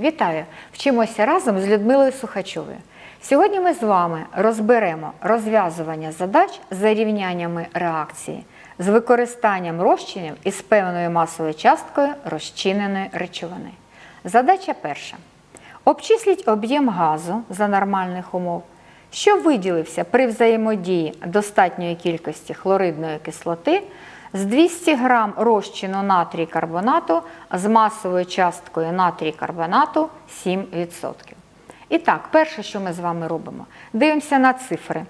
Вітаю! Вчимося разом з Людмилою Сухачовою. Сьогодні ми з вами розберемо розв'язування задач за рівняннями реакції з використанням розчинів із певною масовою часткою розчиненої речовини. Задача перша. Обчисліть об'єм газу за нормальних умов, що виділився при взаємодії достатньої кількості хлоридної кислоти з 200 г розчину натрій карбонату з масовою часткою натрій карбонату 7%. І так, перше, що ми з вами робимо, дивимося на цифри.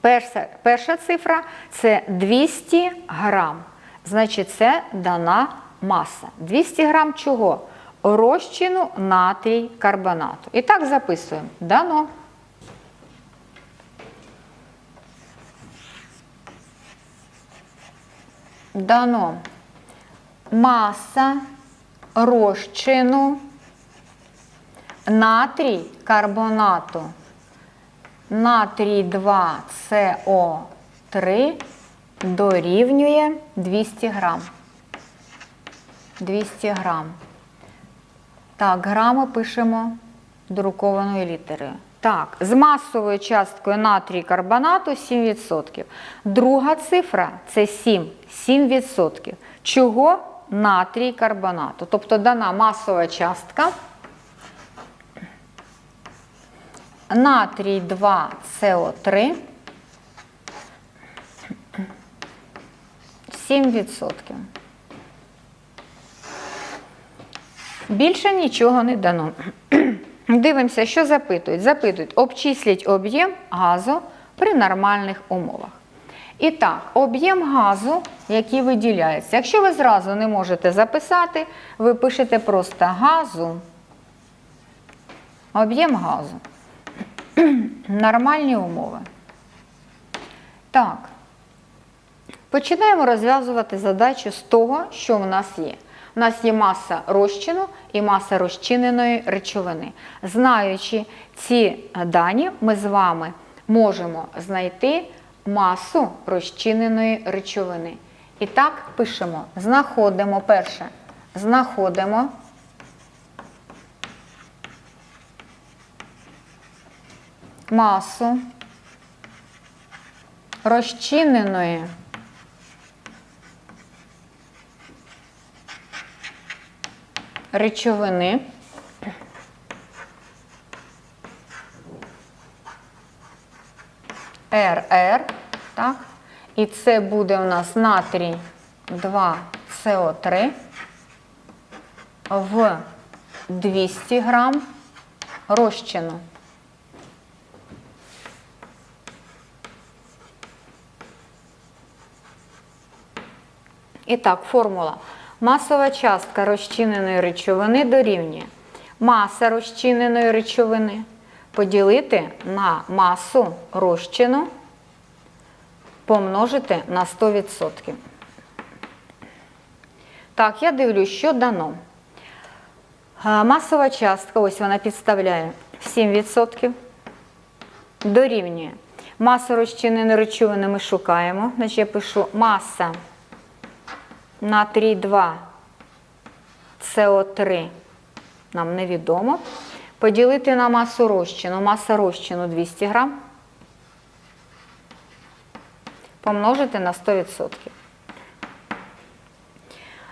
Перша, перша цифра це 200 грам. Значить, це дана маса. 200 грам чого? Розчину натрій карбонату. І так записуємо. Дано. Дано маса розчину натрій карбонату. Натрій 2 СО3 дорівнює 200 грам. 200 грам. Так, грами пишемо друкованою літерою. Так, з масовою часткою натрій карбонату 7%. Друга цифра це 7. 7%. Чого? Натрій карбонату. Тобто дана масова частка. Натрій 2 СО3. 7%. Більше нічого не дано. Дивимося, що запитують. Запитують, обчисліть об'єм газу при нормальних умовах. І так, об'єм газу, який виділяється. Якщо ви зразу не можете записати, ви пишете просто газу. Об'єм газу. Нормальні умови. Так. Починаємо розв'язувати задачу з того, що в нас є. У нас є маса розчину і маса розчиненої речовини. Знаючи ці дані, ми з вами можемо знайти масу розчиненої речовини. І так пишемо, знаходимо перше, знаходимо масу розчиненої речовини. РР, так? І це буде у нас натрій 2СО3 в 200 грам розчину. І так, формула. Масова частка розчиненої речовини дорівнює маса розчиненої речовини поділити на масу розчину помножити на 100%. Так, я дивлюсь, що дано. Масова частка, ось вона підставляє 7%. Дорівнює. Масу розчиненої речовини ми шукаємо. Значить, я пишу маса натрій 2 СО3 нам невідомо. Поділити на масу розчину. Маса розчину 200 грам. Помножити на 100%.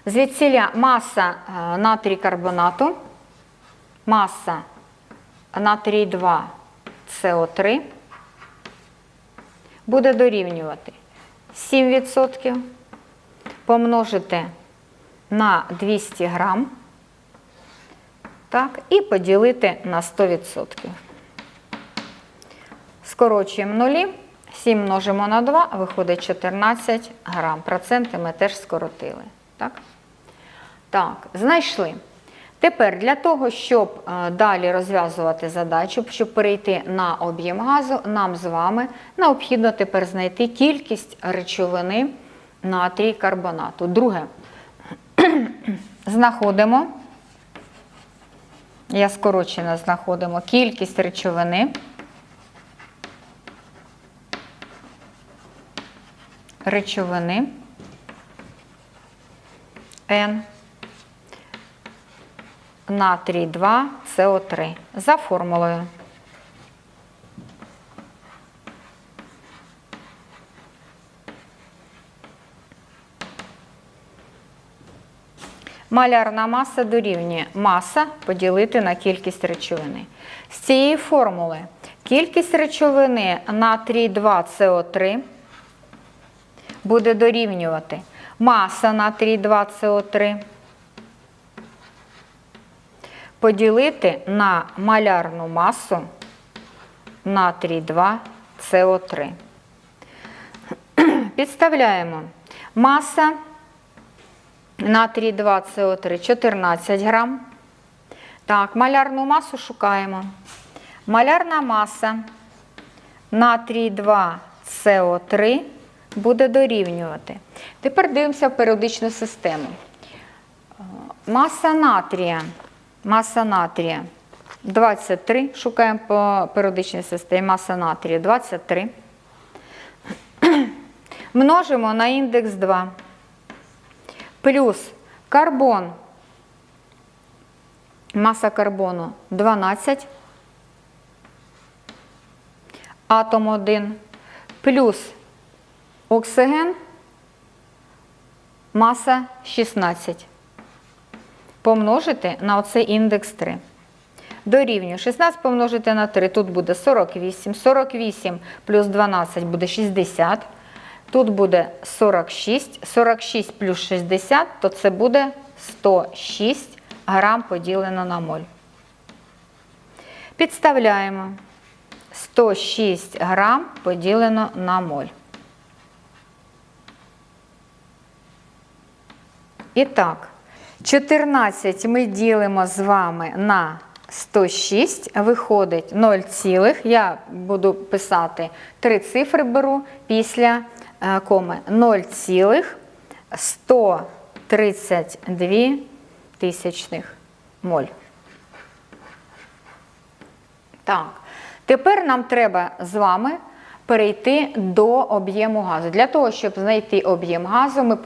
Звідсіля маса е, натрій карбонату, маса натрій 2 СО3 буде дорівнювати 7% помножити на 200 грам так, і поділити на 100%. Скорочуємо нулі. 7 множимо на 2, виходить 14 грам. Проценти ми теж скоротили. Так, так знайшли. Тепер для того, щоб е, далі розв'язувати задачу, щоб перейти на об'єм газу, нам з вами необхідно тепер знайти кількість речовини натрій карбонату. Друге, знаходимо, я скорочено знаходимо кількість речовини. Речовини N натрій 2 СО3 за формулою. Малярна маса дорівнює маса поділити на кількість речовини. З цієї формули кількість речовини натрій 2 СО3 буде дорівнювати маса натрій 2 СО3 поділити на малярну масу натрій 2 СО3. Підставляємо маса натрій 2 СО3 14 грам. Так, малярну масу шукаємо. Малярна маса натрій 2 СО3 буде дорівнювати. Тепер дивимося в періодичну систему. Маса натрія. Маса натрія 23. Шукаємо по періодичній системі. Маса натрія 23. Множимо на індекс 2. Плюс карбон. Маса карбону 12. Атом 1. Плюс оксиген. Маса 16 помножити на оцей індекс 3. Дорівнює 16 помножити на 3, тут буде 48. 48 плюс 12 буде 60. Тут буде 46. 46 плюс 60, то це буде 106 грам поділено на моль. Підставляємо 106 грам поділено на моль. І так, 14 ми ділимо з вами на 106, виходить 0, цілих. я буду писати три цифри беру після коми 0,132 тисячних моль. Так, тепер нам треба з вами перейти до об'єму газу. Для того, щоб знайти об'єм газу, ми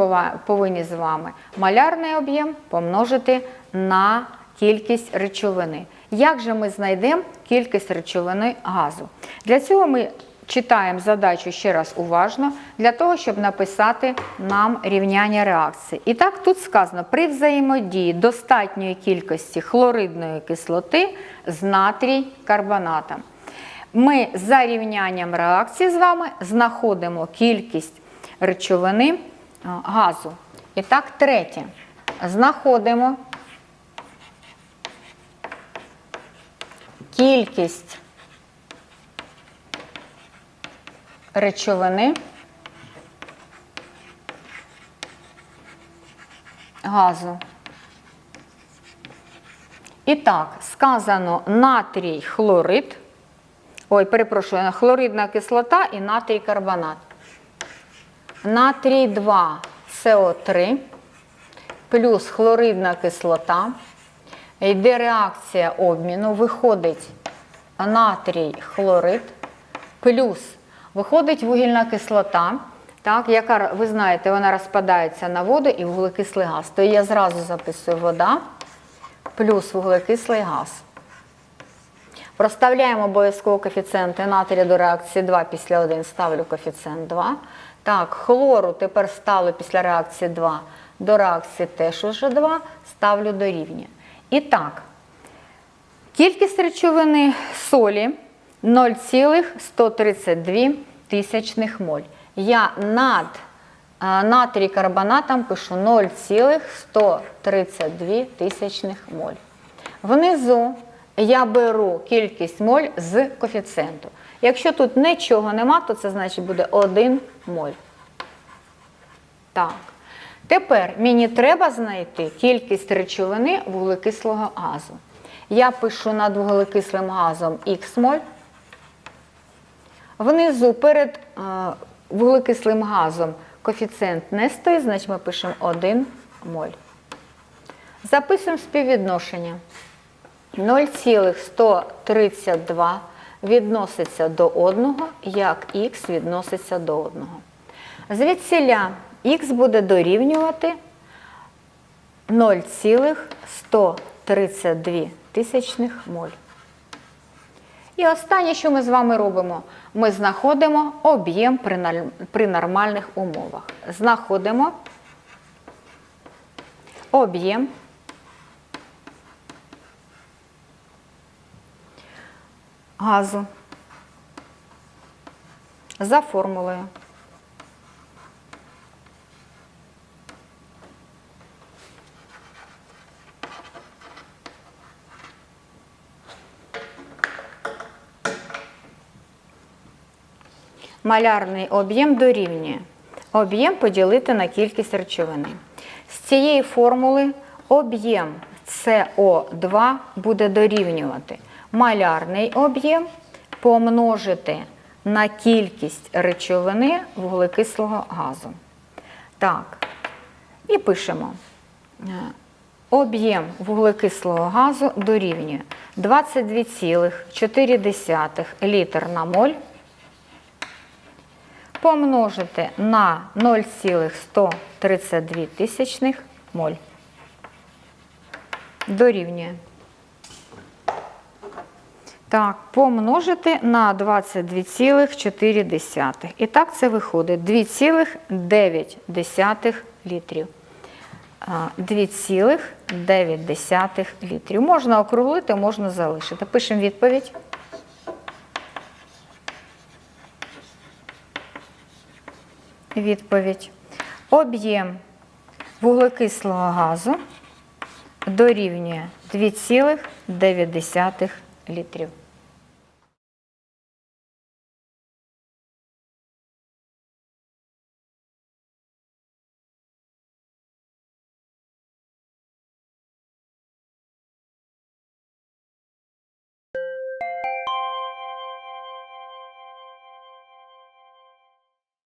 повинні з вами малярний об'єм помножити на кількість речовини. Як же ми знайдемо кількість речовини газу? Для цього ми читаємо задачу ще раз уважно, для того, щоб написати нам рівняння реакції. І так, тут сказано, при взаємодії достатньої кількості хлоридної кислоти з натрій карбонатом. Ми за рівнянням реакції з вами знаходимо кількість речовини газу. І так, третє. Знаходимо кількість речовини газу. І так, сказано натрій хлорид. Ой, перепрошую, хлоридна кислота і натрій карбонат. Натрій 2 СО3 плюс хлоридна кислота. Йде реакція обміну, виходить натрій хлорид, плюс виходить вугільна кислота, так, яка, ви знаєте, вона розпадається на воду і вуглекислий газ. То я зразу записую вода плюс вуглекислий газ. Проставляємо обов'язково коефіцієнти натрія до реакції 2 після 1 ставлю коефіцієнт 2. Так, хлору тепер ставлю після реакції 2 до реакції теж уже 2, ставлю до рівня. І так, кількість речовини солі 0,132 тисячних моль. Я над натрій карбонатом пишу 0,132 тисячних моль. Внизу я беру кількість моль з коефіцієнту. Якщо тут нічого нема, то це значить буде 1 моль. Так. Тепер мені треба знайти кількість речовини вуглекислого газу. Я пишу над вуглекислим газом Х моль. Внизу перед е, вуглекислим газом коефіцієнт не стоїть, значить ми пишемо 1 моль. Записуємо співвідношення. 0,132 відноситься до 1, як х відноситься до 1. Звідсіля х буде дорівнювати 0,132 тисячних моль. І останнє, що ми з вами робимо, ми знаходимо об'єм при, нормальних умовах. Знаходимо об'єм газу за формулою. Малярний об'єм дорівнює об'єм поділити на кількість речовини. З цієї формули об'єм СО2 буде дорівнювати малярний об'єм помножити на кількість речовини вуглекислого газу. Так, і пишемо. Е, Об'єм вуглекислого газу дорівнює 22,4 літр на моль помножити на 0,132 тисячних моль. Дорівнює. Так, помножити на 22,4. І так це виходить 2,9 літрів. 2,9 літрів. Можна округлити, можна залишити. Пишемо відповідь. Відповідь. Об'єм вуглекислого газу дорівнює 2,9 літрів.